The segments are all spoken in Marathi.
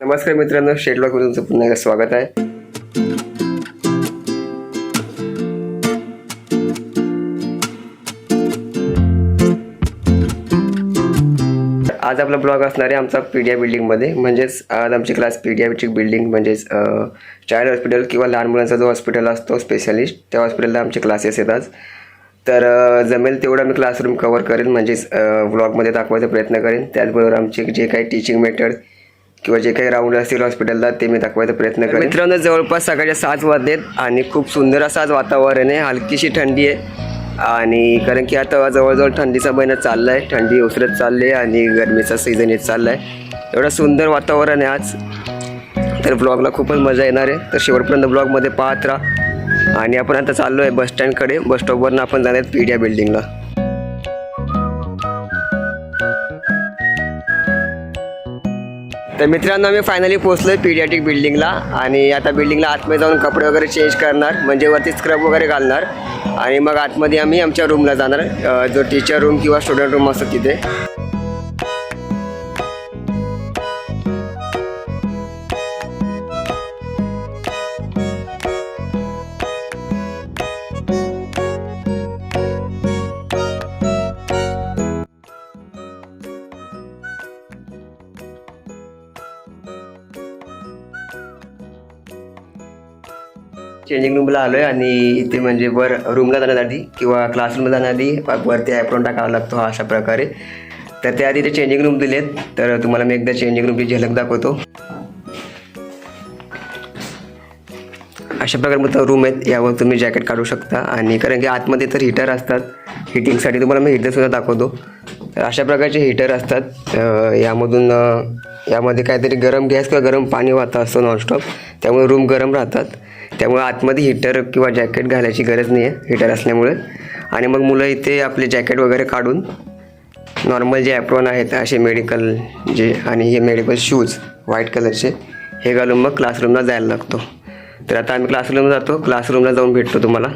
नमस्कार मित्रांनो शेडलॉक तुमचं पुन्हा एकदा स्वागत आहे. आज आपला ब्लॉग असणार आहे आमचा पीडिया बिल्डिंगमध्ये म्हणजेच आज आमची क्लास पीडियाट्रिक बिल्डिंग म्हणजेच चाइल्ड हॉस्पिटल किंवा लहान मुलांचा जो हॉस्पिटल असतो स्पेशलिस्ट त्या हॉस्पिटलला आमचे क्लासेस येतात. तर जमेल तेवढा मी क्लासरूम कवर करेन म्हणजेच व्लॉगमध्ये दाखवायचा प्रयत्न करेन. त्याचबरोबर आमचे जे काही टीचिंग मेथड किंवा जे काही राऊंड असतील हॉस्पिटलला ते मी दाखवायचा प्रयत्न करेन. मित्रांनो जवळपास सकाळच्या सात वाजलेत आणि खूप सुंदर असं आज वातावरण आहे. हलकीशी थंडी आहे. आणि कारण की आता जवळजवळ थंडीचा महिना चालला आहे थंडी उसरत चालली आहे आणि गरमीचा सीझन येत चालला आहे एवढं सुंदर वातावरण आहे आज. तर ब्लॉगला खूपच मजा येणार आहे. तर शेवटपर्यंत ब्लॉगमध्ये पाहत राहा. आणि आपण आता चाललो आहे बस स्टँडकडे बस स्टॉपवरनं आपण जाणार आहेत पीडिया बिल्डिंगला तर मित्रांनो आम्ही फायनली पोहोचलो आहे पीडियाटिक बिल्डिंगला आणि आता बिल्डिंगला आतमध्ये जाऊन कपडे वगैरे चेंज करणार म्हणजे वरती स्क्रब वगैरे घालणार आणि मग आतमध्ये आम्ही आमच्या रूमला जाणार जो टीचर रूम किंवा स्टुडंट रूम असतो तिथे. चेंजिंग रूमला आलो आहे आणि इथे म्हणजे वर रूमला जाण्यासाठी किंवा क्लासरूमला जाण्याआधी वरती ॲपरून टाकावा लागतो हा अशा प्रकारे. तर त्याआधी ते चेंजिंग रूम दिलेत. तर तुम्हाला मी एकदा चेंजिंग रूमची झलक दाखवतो. अशा प्रकारे मग रूम आहेत. यावर तुम्ही जॅकेट काढू शकता. आणि कारण की आतमध्ये तर हीटर असतात. हिटिंगसाठी तुम्हाला मी हीटरसुद्धा दाखवतो. तर अशा प्रकारचे हीटर असतात. यामधून यामध्ये काहीतरी गरम गॅस किंवा गरम पाणी वाहतं असतं नॉनस्टॉप त्यामुळे रूम गरम राहतात. त्यामुळे आतमध्ये हीटर किंवा जॅकेट घालायची गरज नाही आहे हीटर असल्यामुळे. आणि मग मुलं इथे आपले जॅकेट वगैरे काढून नॉर्मल जे ॲप्रॉन आहेत असे मेडिकल जे आणि हे मेडिकल शूज व्हाईट कलरचे हे घालून मग क्लासरूमला जायला लागतो. तर आता आम्ही क्लासरूमला जातो क्लासरूमला जाऊन भेटतो तुम्हाला.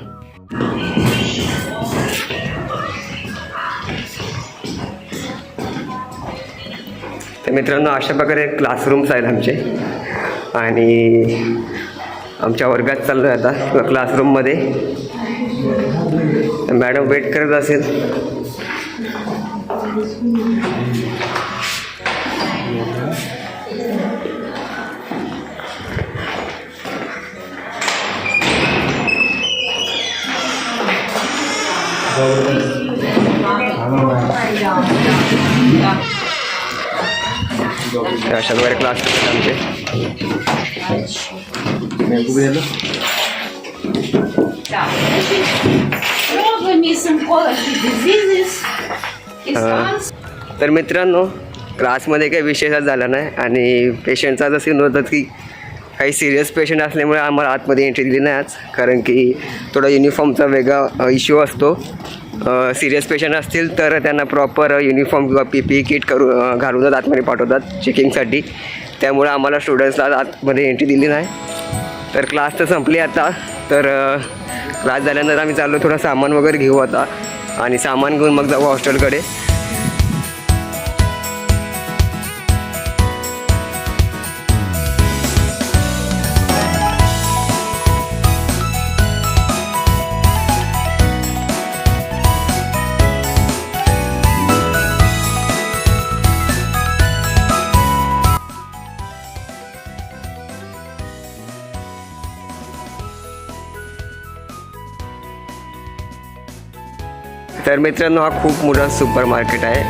तर मित्रांनो अशा प्रकारे क्लासरूम्स आहेत आमचे. आणि आमच्या वर्गात चाललो आहे आता किंवा क्लासरूममध्ये. मॅडम वेट करत असेल. अशा प्रकारे क्लास आमचे. Diseases is Uh, answered. तर मित्रांनो क्लासमध्ये काही विशेषच झाला नाही आणि पेशंटचा जसं नव्हतं की काही सिरियस पेशंट असल्यामुळे आम्हाला आतमध्ये एंट्री दिली नाही आज. कारण की थोडा युनिफॉर्मचा वेगळा इश्यू असतो. सिरियस पेशंट असतील तर त्यांना प्रॉपर युनिफॉर्म किंवा पी पी किट करू घालूनच आतमध्ये पाठवतात चेकिंगसाठी त्यामुळे आम्हाला स्टुडंट्सला आतमध्ये एंट्री दिली नाही. तर क्लास तर संपली आता. तर क्लास झाल्यानंतर आम्ही चाललो थोडं सामान वगैरे घेऊ आता. आणि सामान घेऊन मग जाऊ हॉस्टेलकडे. तर मित्रांनो हा खूप मोठा सुपर मार्केट आहे.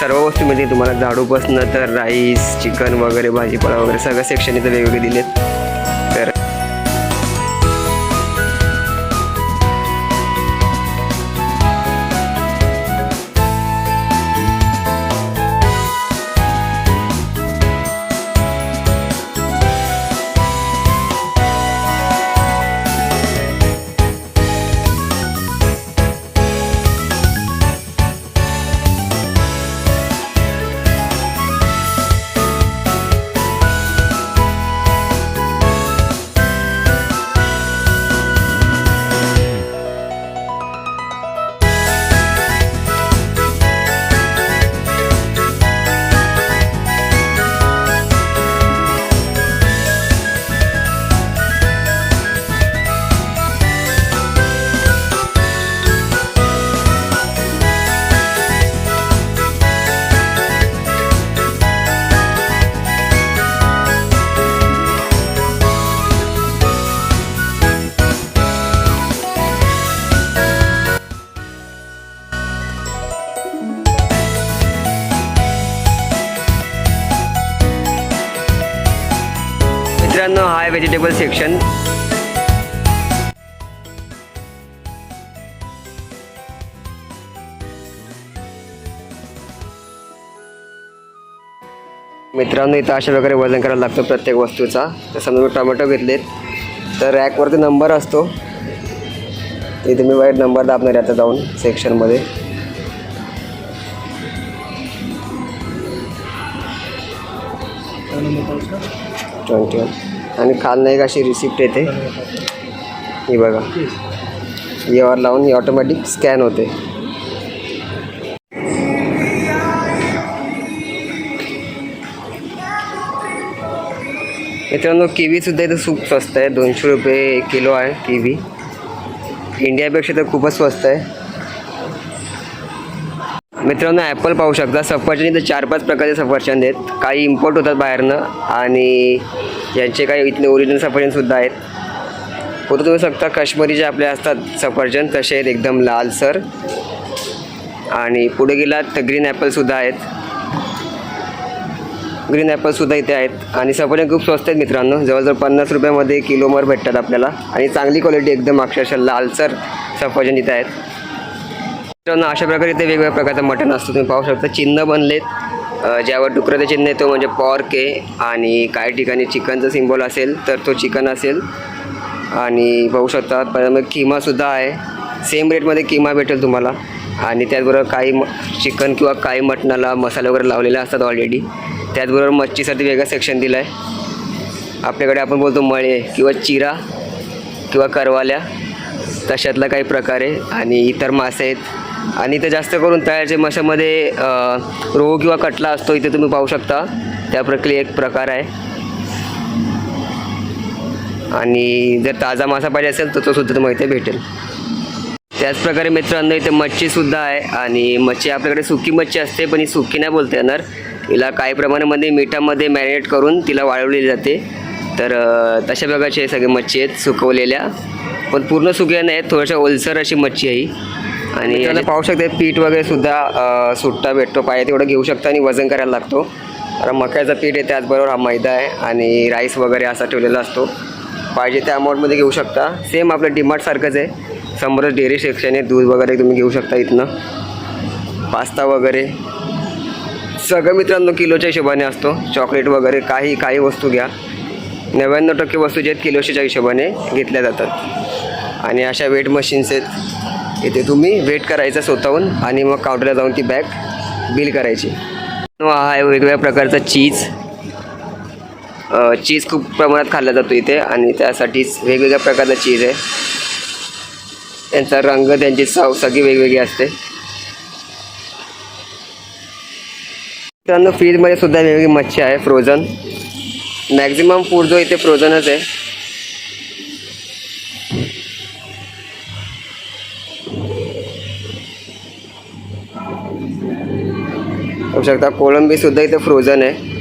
सर्व वस्तू मिळतील तुम्हाला झाडूपासनं तर राईस चिकन वगैरे भाजीपाला वगैरे सगळं सेक्शन इथं वेगवेगळे दिलेत. तर व्हेजिटेबल सेक्शन मित्रांनो इथं अशा प्रकारे वजन करायला लागतं प्रत्येक वस्तूचा. तर समजा मी टोमॅटो घेतलेत तर रॅकवरती नंबर असतो. इथे मी वाईट नंबर दाबणार आता जाऊन सेक्शनमध्ये ट्वेंटी वन. आणि खालनं एक अशी रिसिप्ट येते. ही बघा. यावर लावून ही ऑटोमॅटिक स्कॅन होते. मित्रांनो किवीसुद्धा इथं खूप स्वस्त आहे. दोनशे रुपये किलो आहे किवी इंडियापेक्षा तर खूपच स्वस्त आहे. मित्रांनो ॲपल पाहू शकता. सफरचंद इथं चार पाच प्रकारचे सफरचंद आहेत. काही इम्पोर्ट होतात बाहेरनं. आणि यांचे काही इथले ओरिजिनल सफरचंदसुद्धा आहेत. होतं तुम्ही शकता काश्मीरी जे आपले असतात सफरचंद तसे आहेत एकदम लालसर आणि पुढे गेलात तर ग्रीन ॲपलसुद्धा आहेत. ग्रीन ॲपलसुद्धा इथे आहेत. आणि सफरचंद खूप स्वस्त आहेत मित्रांनो. जवळजवळ पन्नास रुपयामध्ये किलोमर भेटतात आपल्याला. आणि चांगली क्वालिटी एकदम अक्षरशः लालसर सफरचंद इथे आहेत. मित्रांनो अशा प्रकारे इथे वेगवेगळ्या प्रकारचं मटण असतं. तुम्ही पाहू शकता चिन्ह बनलेत. ज्यावर डुकराचं चिन्ह येतो म्हणजे पॉर्क आहे आणि काही ठिकाणी चिकनचं सिम्बॉल असेल तर तो चिकन असेल. आणि पाहू शकता परत मग किमासुद्धा आहे. सेम रेटमध्ये किमा भेटेल तुम्हाला. आणि त्याचबरोबर काही म चिकन किंवा काही मटणाला मसाले वगैरे लावलेले असतात ऑलरेडी त्याचबरोबर मच्छीसाठी वेगळं सेक्शन दिलं आहे आपल्याकडे आपण बोलतो मळे किंवा चिरा किंवा करवाल्या. तशातला काही प्रकार आहे. आणि इतर मासे आहेत. आणि ते जास्त करून तळ्याच्या माशामध्ये रोहू किंवा कटला असतो इथे तुम्ही पाहू शकता. त्या प्रक्रिये एक प्रकार आहे. आणि जर ताजा मासा पाहिजे असेल तर तो सुद्धा तुम्हाला इथे भेटेल. त्याचप्रकारे मित्रांनो इथे मच्छीसुद्धा आहे. आणि मच्छी आपल्याकडे सुकी मच्छी असते पण ही सुकी नाही बोलता येणार. तिला काही प्रमाणामध्ये मिठामध्ये मॅरिनेट करून तिला वाळवलेली जाते. तर तशा प्रकारचे सगळे मच्छी आहेत सुकवलेल्या. पण पूर्ण सुक्या नाही आहेत थोड्याशा ओलसर अशी मच्छी आहे ही. आणि याला पाहू शकते पीठ वगैरे सुद्धा सुट्टा भेटतो पाहिजे तेवढं घेऊ शकता आणि वजन करायला लागतो. कारण मक्याचा पीठ आहे त्याचबरोबर हा मैदा आहे आणि राईस वगैरे असा ठेवलेला असतो. पाहिजे त्या अमाऊंटमध्ये घेऊ शकता. सेम आपलं डिमार्टसारखंच आहे. समोरच डेअरी सेक्शन आहे दूध वगैरे तुम्ही घेऊ शकता इथनं. पास्ता वगैरे. सगळं मित्रांनो किलोच्या हिशोबाने असतो. चॉकलेट वगैरे काही काही वस्तू घ्या. नव्याण्णव टक्के वस्तू जे आहेत किलोच्या हिशोबाने घेतल्या जातात. आणि अशा वेट मशीन्स आहेत. इथे तुम्ही वेट करायचा स्वतःहून आणि मग काउंटरला जाऊन ती बॅग बिल करायची. हा आहे वेगवेगळ्या प्रकारचा चीज चीज खूप प्रमाणात खाल्ला जातो इथे आणि त्यासाठीच वेगवेगळ्या प्रकारचा चीज आहे. त्यांचा रंग त्यांची चव सगळी वेगवेगळी असते. मित्रांनो फ्रीजमध्ये सुद्धा वेगवेगळी मच्छी आहे फ्रोझन मॅक्झिमम फूड जो इथे फ्रोझनच आहे बघू शकता. कोळंबी सुद्धा इथे फ्रोझन आहे.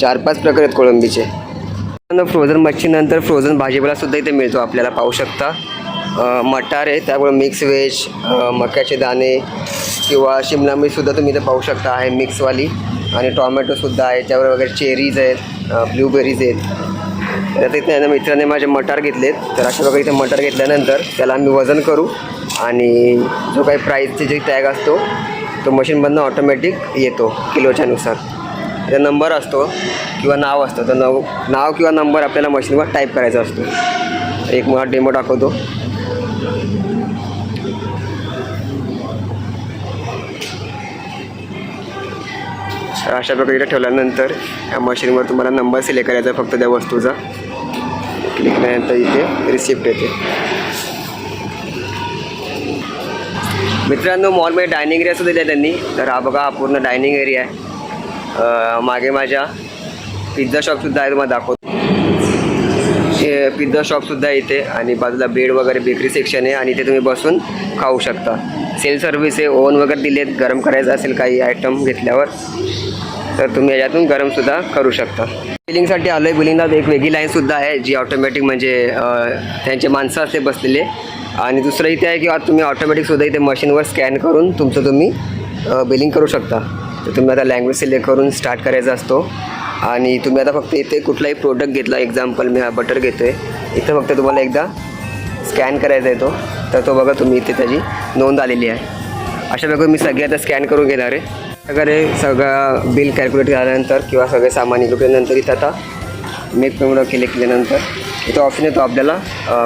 चार पाच प्रकार आहेत कोळंबीचे. फ्रोझन मच्छीनंतर फ्रोझन भाजीपाला सुद्धा इथे मिळतो आपल्याला पाहू शकता. मटार आहे त्यामुळे मिक्स व्हेज मक्याचे दाणे किंवा शिमला मिरचीसुद्धा तुम्ही इथे पाहू शकता आहे मिक्सवाली आणि टॉमॅटोसुद्धा आहे त्यावर वगैरे चेरीज आहेत ब्लूबेरीज आहेत. तर इथे मित्राने माझे मटार घेतलेत. तर अशा प्रकारे इथे मटार घेतल्यानंतर त्याला आम्ही वजन करू. आणि जो काही प्राईजचे जे टॅग असतो तो मशीनमधनं ऑटोमॅटिक येतो किलोच्यानुसार. त्याचा नंबर असतो किंवा नाव असतं. तर नव नाव किंवा नंबर आपल्याला मशीनवर टाईप करायचा असतो. एक मला डेमो दाखवतो. तर अशा प्रकारे ठेवल्यानंतर या मशीनवर तुम्हाला नंबर सिलेक्ट करायचा फक्त त्या वस्तूचा. क्लिक केल्यानंतर इथे रिसिप्ट येते. मित्रांनो मॉलमध्ये डायनिंग एरिया सुद्धा दिला त्यांनी. तर हा बघा हा पूर्ण डायनिंग एरिया आहे. मागे माझ्या पिझ्झा शॉपसुद्धा आहे तुम्हाला दाखवतो. पिझ्झा शॉपसुद्धा इथे. आणि बाजूला बेड वगैरे बेकरी सेक्शन आहे. आणि इथे तुम्ही बसून खाऊ शकता. सेल सर्व्हिस आहे ओव्हन वगैरे दिलेत. गरम करायचं असेल काही आयटम घेतल्यावर. तर तुम्ही याच्यातून गरमसुद्धा करू शकता. बिलिंगसाठी आलो आहे बिलिंगला एक वेगळी लाईनसुद्धा आहे जी ऑटोमॅटिक म्हणजे त्यांचे माणसं असते बसलेले. आणि दुसरं इथे आहे की तुम्ही ऑटोमॅटिकसुद्धा इथे मशीनवर स्कॅन करून तुमचं तुम्ही बिलिंग करू शकता. तर तुम्ही आता लँग्वेज सिलेक्ट करून स्टार्ट करायचा असतो. आणि तुम्ही आता फक्त इथे कुठलाही प्रोडक्ट घेतला एक्झाम्पल मी हा बटर घेतो आहे इथं फक्त तुम्हाला एकदा स्कॅन करायचा आहे तो तर तो बघा तुम्ही इथे त्याची नोंद आलेली आहे. अशा प्रकारे मी सगळे आता स्कॅन करून घेणार आहे. वगैरे सगळं बिल कॅल्क्युलेट झाल्यानंतर किंवा सगळे सामान इकडे केल्यानंतर इथं आता मेक पेमेंट केले केल्यानंतर इथं ऑप्शन येतो आपल्याला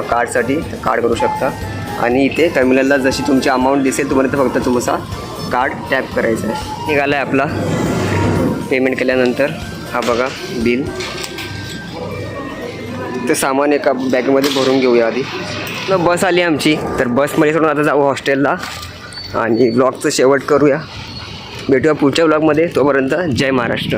कार्डसाठी कार्ड करू शकता. आणि इथे टर्मिनलला जशी तुमची अमाऊंट दिसेल तुम्हाला तर फक्त तुमचा कार्ड टॅप करायचा आहे. निघाला आहे आपला पेमेंट केल्यानंतर. हा बघा बिल. ते सामान एका बॅगमध्ये भरून घेऊया आधी. मग बस आली आमची. तर बसमध्ये सोडून आता जाऊ हॉस्टेलला आणि ब्लॉगचं शेवट करूया. भेटूया पुढच्या ब्लॉगमध्ये तोपर्यंत जय महाराष्ट्र.